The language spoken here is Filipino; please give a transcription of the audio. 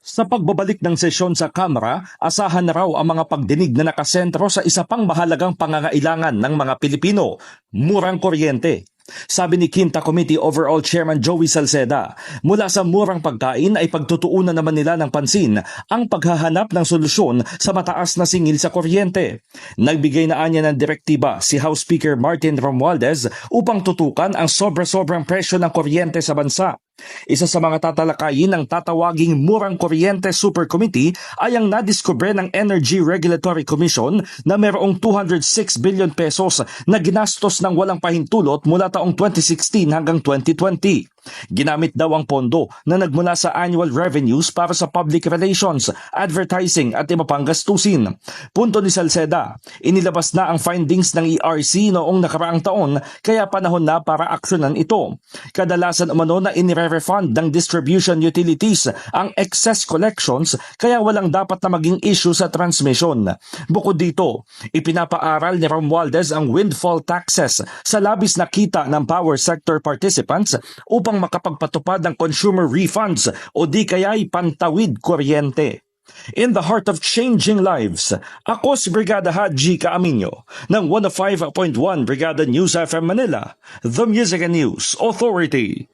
Sa pagbabalik ng sesyon sa Kamara, asahan na raw ang mga pagdinig na nakasentro sa isa pang mahalagang pangangailangan ng mga Pilipino, murang kuryente. Sabi ni Quinta Committee Overall Chairman Joey Salceda, mula sa murang pagkain ay pagtutuunan naman nila ng pansin ang paghahanap ng solusyon sa mataas na singil sa kuryente. Nagbigay na anya ng direktiba si House Speaker Martin Romualdez upang tutukan ang sobra-sobrang presyo ng kuryente sa bansa. Isa sa mga tatalakayin ng tatawaging Murang Kuryente Super Committee ay ang nadiskubre ng Energy Regulatory Commission na mayroong 206 billion pesos na ginastos ng walang pahintulot mula taong 2016 hanggang 2020. Ginamit daw ang pondo na nagmula sa annual revenues para sa public relations, advertising at iba pang gastusin. Punto ni Salceda, inilabas na ang findings ng ERC noong nakaraang taon kaya panahon na para aksyonan ito. Kadalasan umano na inire-refund ng distribution utilities ang excess collections kaya walang dapat na maging issue sa transmission. Bukod dito, ipinapaaral ni Romualdez ang windfall taxes sa labis na kita ng power sector participants upang makapagpatupad ng consumer refunds o di kaya'y pantawid kuryente. In the heart of changing lives, ako si Brigada Haji Kaaminyo ng 105.1 Brigada News FM Manila, the Music and News Authority.